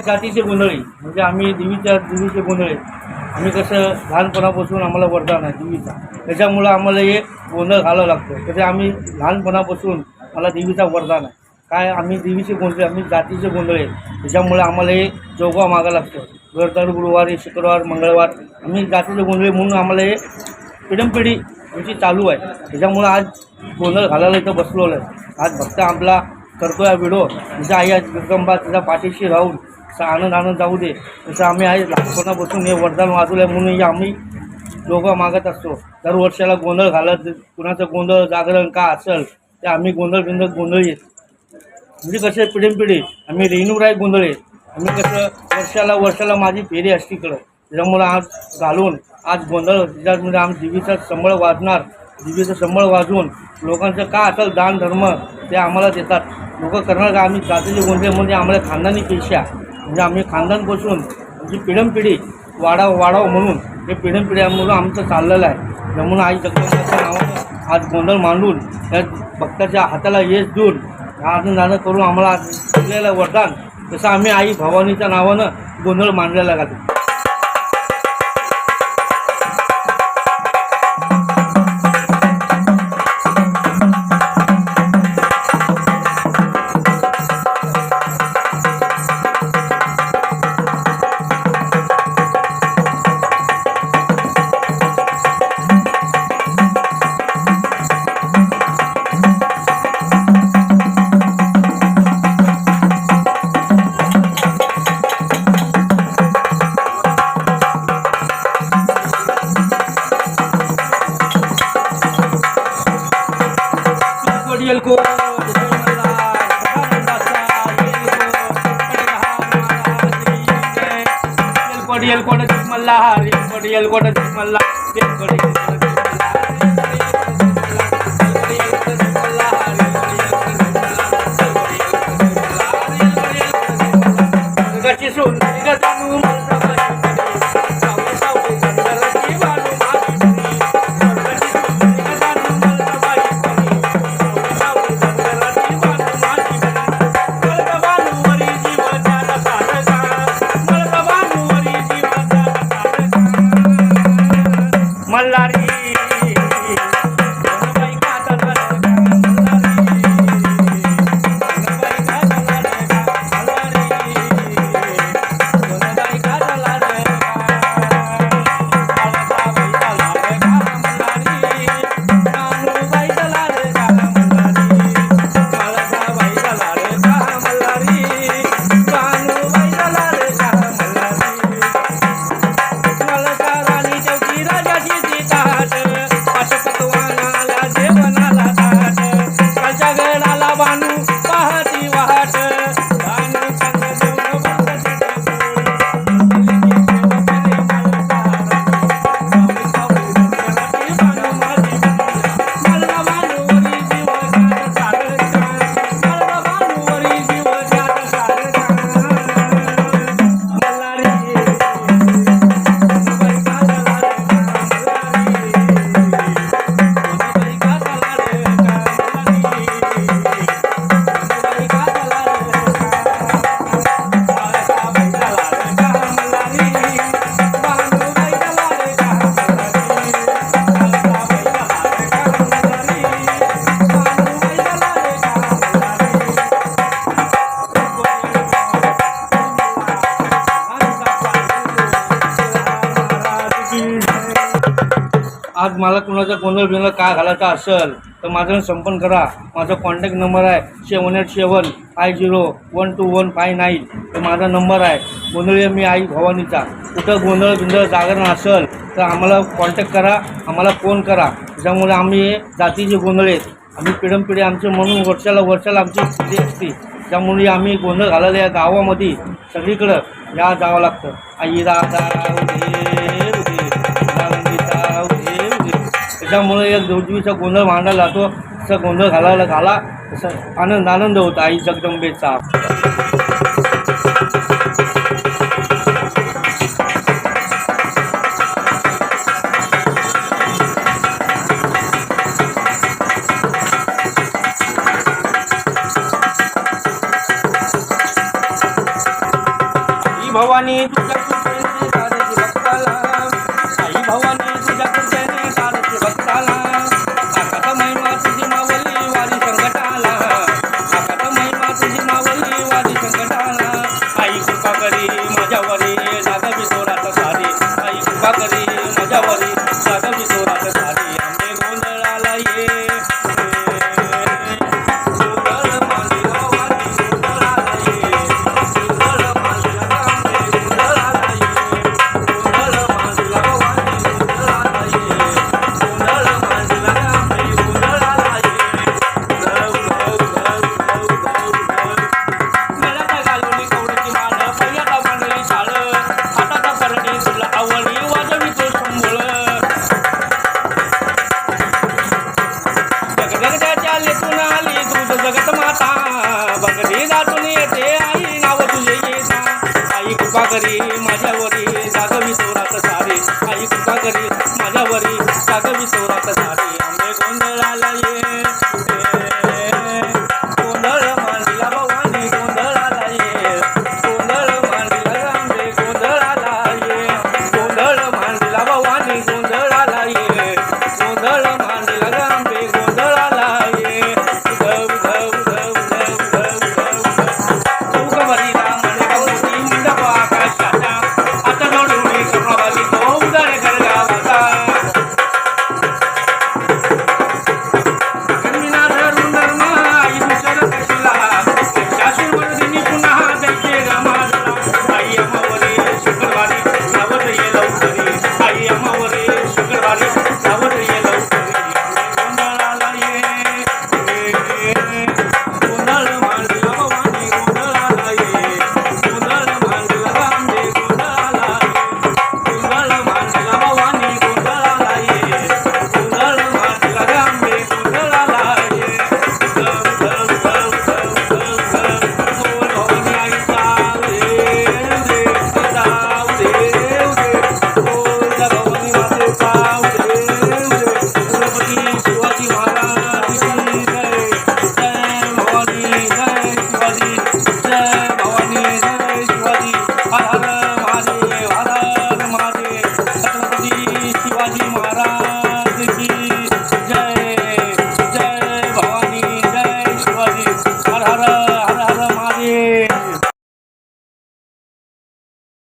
जातीचे गोंधळी. म्हणजे आम्ही देवीच्या देवीचे गोंधळे. आम्ही कसं लहानपणापासून आम्हाला वरदान आहे देवीचा. त्याच्यामुळं आम्हाला हे गोंधळ घालावं लागतं. तसे म्हणजे आम्ही लहानपणापासून मला देवीचा वरदान आहे. काय आम्ही देवीचे गोंधळे आम्ही जातीचे गोंधळे. त्याच्यामुळे आम्हाला हे जोगा मागा लागतं. गरदार गुरुवारी शुक्रवार मंगळवार आम्ही जातीचे गोंधळे म्हणून आम्हाला हे पिढीपिढी आमची चालू आहे. त्याच्यामुळं आज गोंधळ घालायला इथं बसलो आहे. आज भक्त आपला करतो या व्हिडिओ. तिचा आई आज जगदंबा तिचा पाठीशी राहून आनंद आनंद जाऊ दे. तसं आम्ही आहे लहानपणापासून हे वरदान वाजवलं आहे म्हणून आम्ही दोघं मागत असतो. दर वर्षाला गोंधळ घालत कुणाचं गोंधळ जागरण का असेल ते आम्ही गोंधळ बिंधळ गोंधळ येत. म्हणजे कसं पिढीनपिढी आम्ही रेणूराय गोंधळ येत. आम्ही कसं वर्षाला वर्षाला माझी फेरी असते इकडं. त्याच्यामुळं आज घालून आज गोंधळ त्याच्यामध्ये आम्ही देवीचा संबळ वाजणार देवीचं संबळ वाजवून लोकांचं का असेल दान धर्म ते आम्हाला देतात लोक करणार का? आम्ही जातीचे गोंधळ म्हणजे आम्हाला खानदानी पेशा. म्हणजे आम्ही खानदानपासून आमची पिढी वाढाव वाढावं म्हणून हे पिढीनपिढी आमचं चाललेलं आहे. म्हणून आई जगदंबाच्या नावानं आज गोंधळ मांडून त्या भक्ताच्या हाताला यश देऊन आनंद करून आम्हाला दिलेलं वरदान तसं आम्ही आई भवानीच्या नावानं गोंधळ मांडलेला घालतो కొడియల్ కోట తిరుమల్లా రేల్ కొడియల్ కోట తిరుమల్లా రేల్ కొడియల్ Jesús, mira tu आज मला कुणाचा गोंधळ बिंधळ काय घालायचा असेल तर माझं संपर्क करा. माझा कॉन्टॅक्ट नंबर आहे seven eight seven five zero one two one five nine तर माझा नंबर आहे गोंधळी मी आई भवानीचा. कुठं गोंधळ बिंधळ जागरण असेल तर आम्हाला कॉन्टॅक्ट करा आम्हाला फोन करा. त्यामुळे आम्ही जातीचे गोंधळ आहेत आम्ही पिढंपिढी आमचे म्हणून वर्षाला वर्षाला आमची पिढी असते. त्यामुळे आम्ही गोंधळ घालायला या गावामध्ये सगळीकडं या जावं लागतं. आई राधा त्याच्यामुळे एक देवजीचा गोंधळ मांडायला जातो असा गोंधळ घालायला घाला. तसं आनंद आनंद होता आई जगदंबेचा. भवानी तुझ्या आई ಕಟದಾರಿ ಅಂಬೆ ಗೊಂದಲಾಲಯೇ